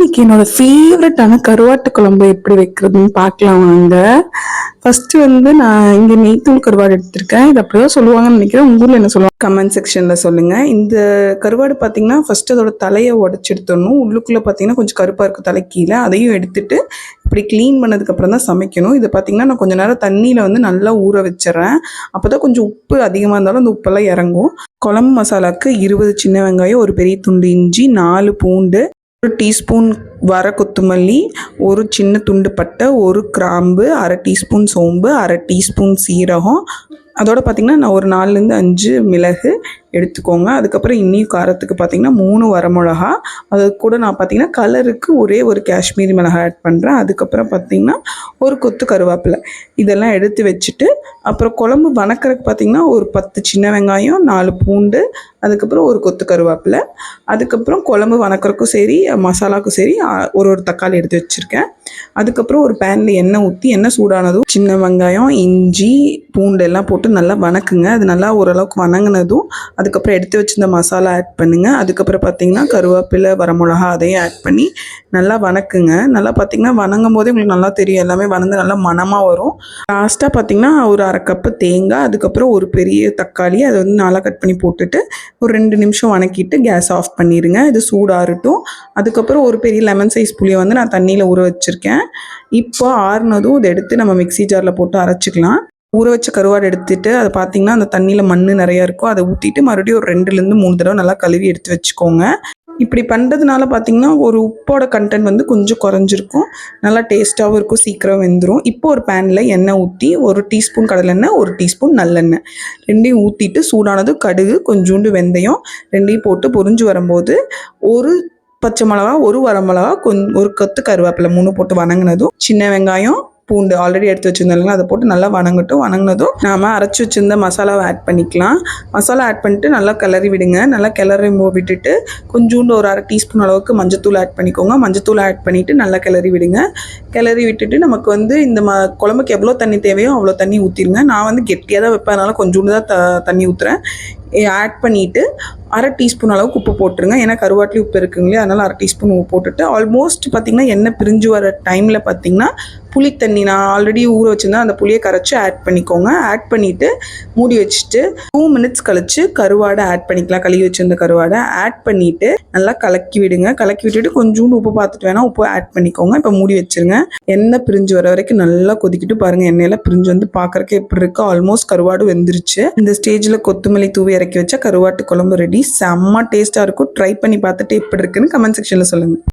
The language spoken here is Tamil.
இன்னைக்கு என்னோட ஃபேவரட்டான கருவாட்டு குழம்பு எப்படி வைக்கிறதுன்னு பார்க்கலாம் வாங்க. ஃபர்ஸ்ட் வந்து நான் இங்க நெய்த்தூள் கருவாடு எடுத்திருக்கேன். இது அப்படிதான் சொல்லுவாங்கன்னு நினைக்கிறேன். உங்க ஊர்ல என்ன சொல்லுவாங்க? கமெண்ட் செக்ஷன்ல சொல்லுங்க. இந்த கருவாடு பார்த்தீங்கன்னா ஃபர்ஸ்ட் அதோட தலையை உடச்சி எடுத்துடணும். உள்ளுக்குள்ள பார்த்தீங்கன்னா கொஞ்சம் கருப்பா இருக்கும் தலை கீழே அதையும் எடுத்துட்டு இப்படி க்ளீன் பண்ணதுக்கு அப்புறம் தான் சமைக்கணும். இது பார்த்தீங்கன்னா நான் கொஞ்ச நேரம் தண்ணியில் வந்து நல்லா ஊற வச்சிடறேன். அப்போ தான் கொஞ்சம் உப்பு அதிகமாக இருந்தாலும் அந்த உப்பெல்லாம் இறங்கும். குழம்பு மசாலாவுக்கு இருபது சின்ன வெங்காயம் ஒரு பெரிய துண்டு இஞ்சி நாலு பூண்டு ஒரு டீஸ்பூன் வர கொத்துமல்லி ஒரு சின்ன துண்டு பட்டை ஒரு கிராம்பு அரை டீஸ்பூன் சோம்பு அரை டீஸ்பூன் சீரகம். அதோட பார்த்திங்கன்னா நான் ஒரு நாலுலேருந்து அஞ்சு மிளகு எடுத்துக்கோங்க. அதுக்கப்புறம் இன்னியும் காரத்துக்கு பார்த்திங்கன்னா மூணு வரமிளகா. அது கூட நான் பார்த்திங்கன்னா கலருக்கு ஒரே ஒரு காஷ்மீரி மிளகாய் ஆட் பண்ணுறேன் அதுக்கப்புறம் பார்த்திங்கன்னா ஒரு கொத்து கருவேப்பிலை. இதெல்லாம் எடுத்து வச்சுட்டு அப்புறம் குழம்பு வணக்கறதுக்கு பார்த்திங்கன்னா ஒரு பத்து சின்ன வெங்காயம் நாலு பூண்டு அதுக்கப்புறம் ஒரு கொத்து கருவேப்பிலை. அதுக்கப்புறம் குழம்பு வணக்கிறக்கும் சரி மசாலாவுக்கும் சரி ஒரு ஒரு தக்காளி எடுத்து வச்சுருக்கேன். அதுக்கப்புறம் ஒரு பேனில் எண்ணெய் ஊற்றி எண்ணெய் சூடானதும் சின்ன வெங்காயம் இஞ்சி பூண்டு எல்லாம் போட்டு நல்லா வணக்குங்க. அது நல்லா ஓரளவுக்கு வணங்கினதும் அதுக்கப்புறம் எடுத்து வச்சிருந்த மசாலா ஆட் பண்ணுங்கள் அதுக்கப்புறம் பார்த்தீங்கன்னா கருவேப்பிலை வரமிளகா அதையும் ஆட் பண்ணி நல்லா வணக்குங்க. நல்லா பார்த்தீங்கன்னா வணங்கும் போதே உங்களுக்கு நல்லா தெரியும். எல்லாமே வணந்து நல்லா மணமாக வரும். லாஸ்ட்டாக பார்த்தீங்கன்னா ஒரு அரை கப்பு தேங்காய் அதுக்கப்புறம் ஒரு பெரிய தக்காளி அதை வந்து நாளாக கட் பண்ணி போட்டுட்டு ஒரு ரெண்டு நிமிஷம் வணக்கிட்டு கேஸ் ஆஃப் பண்ணிடுங்க இது சூடாகட்டும் அதுக்கப்புறம் ஒரு பெரிய லெமன் சைஸ் புளியை வந்து நான் தண்ணியில் ஊற வச்சுருக்கேன். இப்போ ஆறுனதும் இதை எடுத்து நம்ம மிக்ஸி ஜாரில் போட்டு அரைச்சிக்கலாம். ஊற வச்ச கருவாடு எடுத்துட்டு அதை பார்த்தீங்கன்னா அந்த தண்ணியில் மண் நிறையா இருக்கும். அதை ஊற்றிட்டு மறுபடியும் ஒரு ரெண்டுலேருந்து மூணு தடவை நல்லா கழுவி எடுத்து வச்சுக்கோங்க. இப்படி பண்ணுறதுனால பார்த்தீங்கன்னா ஒரு உப்போட கண்டென்ட் வந்து கொஞ்சம் குறைஞ்சிருக்கும். நல்லா டேஸ்ட்டாகவும் இருக்கும் சீக்கிரம் வெந்துடும் இப்போ ஒரு பேனில் எண்ணெய் ஊற்றி ஒரு டீஸ்பூன் கடலெண்ணெய் ஒரு டீஸ்பூன் நல்லெண்ணெய். ரெண்டையும் ஊற்றிட்டு சூடானது கடுகு கொஞ்சோண்டு வெந்தயம் ரெண்டையும் போட்டு பொறிஞ்சு வரும்போது ஒரு பச்சை மிளகா ஒரு வரமிளகா கொஞ் ஒரு கொத்து கருவேப்பிலை மூணு போட்டு வணங்கினதும் சின்ன வெங்காயம் பூண்டு ஆல்ரெடி எடுத்து வச்சுருந்தாங்க அதை போட்டு நல்லா வணங்கட்டும். வணங்கினதும் நாம் அரைச்சி வச்சிருந்த மசாலாவை ஆட் பண்ணிக்கலாம். மசாலா ஆட் பண்ணிட்டு நல்லா கிளறி விடுங்க. நல்லா கிளறி விட்டுட்டு கொஞ்சோண்டு ஒரு அரை டீஸ்பூன் அளவுக்கு மஞ்சத்தூள் ஆட் பண்ணிக்கோங்க. மஞ்சத்தூள் ஆட் பண்ணிவிட்டு நல்லா கிளறி விடுங்க. கிளறி விட்டுட்டு நமக்கு வந்து இந்த ம குழம்புக்கு எவ்வளோ தண்ணி தேவையோ அவ்வளோ தண்ணி ஊற்றிடுங்க நான் வந்து கெட்டியாக தான் வைப்பேன். அதனால் கொஞ்சோண்டு தான் த தண்ணி ஊற்றுறேன் ஆட் பண்ணிவிட்டு அரை டீஸ்பூன் அளவுக்கு உப்பு போட்டுருங்க. ஏன்னா கருவாட்டிலி உப்பு இருக்குங்களே அதனால் அரை டீஸ்பூன் உப்பு போட்டுட்டு ஆல்மோஸ்ட் பார்த்திங்கன்னா எண்ணெய் பிரிஞ்சு வர டைமில் பார்த்திங்கன்னா புளி தண்ணி நான் ஆல்ரெடி ஊற வச்சுருந்தேன். அந்த புளியை கரைச்சி ஆட் பண்ணிக்கோங்க. ஆட் பண்ணிவிட்டு மூடி வச்சுட்டு டூ மினிட்ஸ் கழிச்சு கருவாடை ஆட் பண்ணிக்கலாம். கழுவி வச்சுருந்த கருவாடை ஆட் பண்ணிவிட்டு நல்லா கலக்கி விடுங்க. கலக்கி விட்டுட்டு கொஞ்சோண்டு உப்பு பார்த்துட்டு வேணால் உப்பு ஆட் பண்ணிக்கோங்க. இப்போ மூடி வச்சுருங்க. எண்ணெய் பிரிஞ்சு வர வரைக்கும் நல்லா கொதிக்கிட்டு பாருங்கள் எண்ணெயில் பிரிஞ்சு வந்து பார்க்குறக்கு எப்படி இருக்கு? ஆல்மோஸ்ட் கருவாடு வெந்துருச்சு. இந்த ஸ்டேஜில் கொத்தமல்லி தூவி இறக்கி வச்சா கருவாட்டு குழம்பு ரெடி செம்ம டேஸ்ட்டாக இருக்கும். ட்ரை பண்ணி பார்த்துட்டு எப்படி இருக்குன்னு கமெண்ட் செக்ஷனில் சொல்லுங்கள்